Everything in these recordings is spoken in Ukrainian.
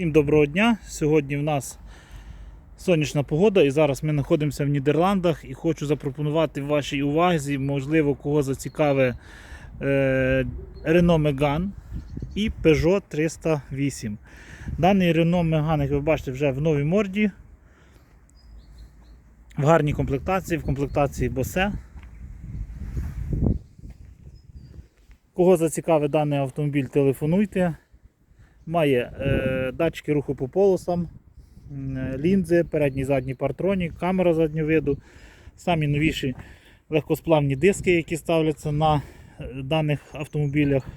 Всім доброго дня! Сьогодні в нас сонячна погода і зараз ми знаходимося в Нідерландах і хочу запропонувати вашій увазі, можливо, кого зацікавить е, Renault Megane і Peugeot 308. Даний Renault Megane, як ви бачите, вже в новій морді, в гарній комплектації, в комплектації Bose. Кого зацікавить даний автомобіль, телефонуйте. Має е, датчики руху по полосам, е, лінзи, передній задній партронік, камера заднього виду, самі новіші легкосплавні диски, які ставляться на е, даних автомобілях.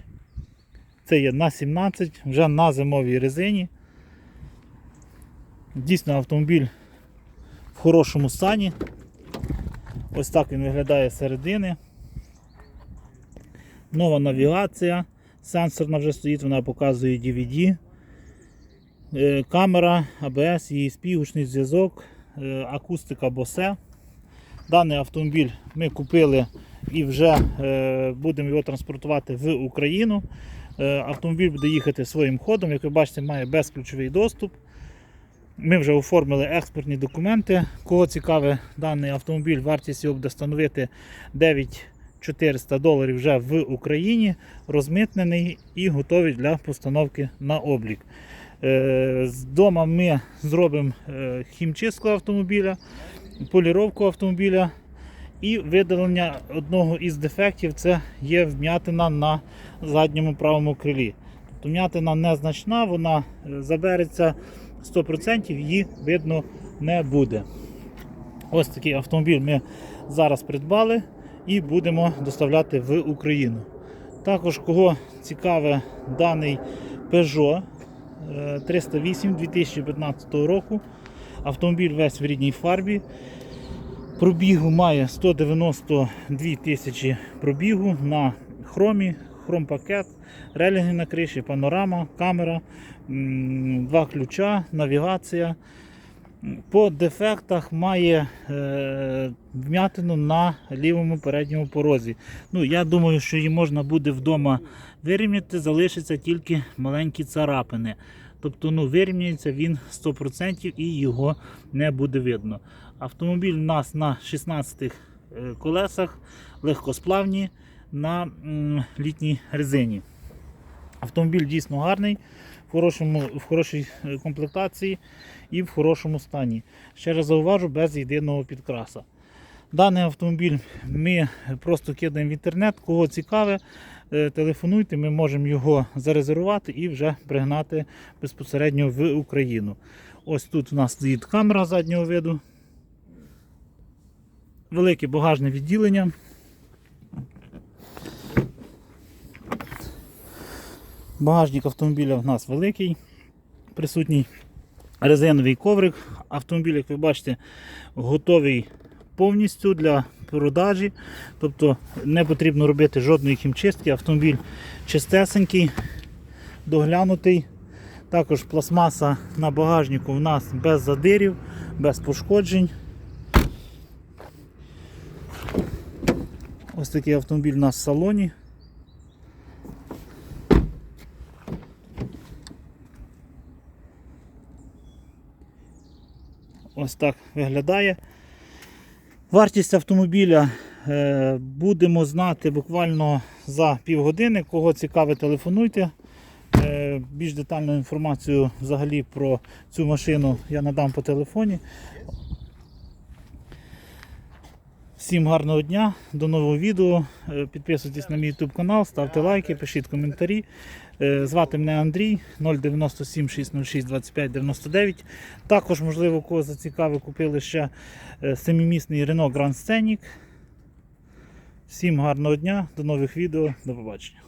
Це є на 17, вже на зимовій резині. Дійсно автомобіль в хорошому стані. Ось так він виглядає з середини. Нова навігація. Сенсорна вже стоїть, вона показує DVD. Е, Камера, ABS, ESP, гучний зв'язок, е, акустика Bose. Даний автомобіль ми купили і вже е, будемо його транспортувати в Україну. Автомобіль буде їхати своїм ходом, як ви бачите, має безключовий доступ. Ми вже оформили експортні документи. Кого цікавий даний автомобіль, вартість його буде становити 9400 доларів вже в Україні, розмитнений і готовий для постановки на облік. Е, З дома ми зробимо е, хімчистку автомобіля, поліровку автомобіля і видалення одного із дефектів це є вм'ятина на задньому правому крилі. Тобто вм'ятина незначна, вона е, забереться 100%, її видно не буде. Ось такий автомобіль ми зараз придбали і будемо доставляти в Україну. Також кого цікаве даний Peugeot е, 308 2015 року. Автомобіль весь в рідній фарбі. Пробігу має 192 тисячі пробігу на хромі, хромпакет, релінги на криші, панорама, камера, два ключа, навігація. По дефектах має е, вм'ятину на лівому передньому порозі. Ну, я думаю, що її можна буде вдома вирівняти, залишаться тільки маленькі царапини. Тобто ну, вирівняється він 100% і його не буде видно. Автомобіль у нас на 16 е, колесах, легкосплавні на літній резині. Автомобіль дійсно гарний, хорошому, в хорошій е, комплектації і в хорошому стані. Ще раз зауважу, без єдиного підкраса. Даний автомобіль ми просто кидаємо в інтернет. Кого цікаве, е, телефонуйте, ми можемо його зарезервувати і вже пригнати безпосередньо в Україну. Ось тут у нас стоїть камера заднього виду. Велике багажне відділення. Багажник автомобіля в нас великий, присутній резиновий коврик. Автомобіль, як ви бачите, готовий повністю для продажі. Тобто не потрібно робити жодної хімчистки. Автомобіль чистесенький, доглянутий. Також пластмаса на багажнику в нас без задирів, без пошкоджень. Ось такий автомобіль у нас в салоні. Ось так виглядає. Вартість автомобіля е, будемо знати буквально за півгодини. Кого цікаве, телефонуйте. Е, Більш детальну інформацію взагалі про цю машину я надам по телефоні. Всім гарного дня, до нового відео. Е, Підписуйтесь на мій YouTube канал, ставте лайки, пишіть коментарі. Е, Звати мене Андрій 097 606 25 99. Також, можливо, кого зацікавив, купили ще е, семимісний Renault Grand Scenic. Всім гарного дня, до нових відео, до побачення.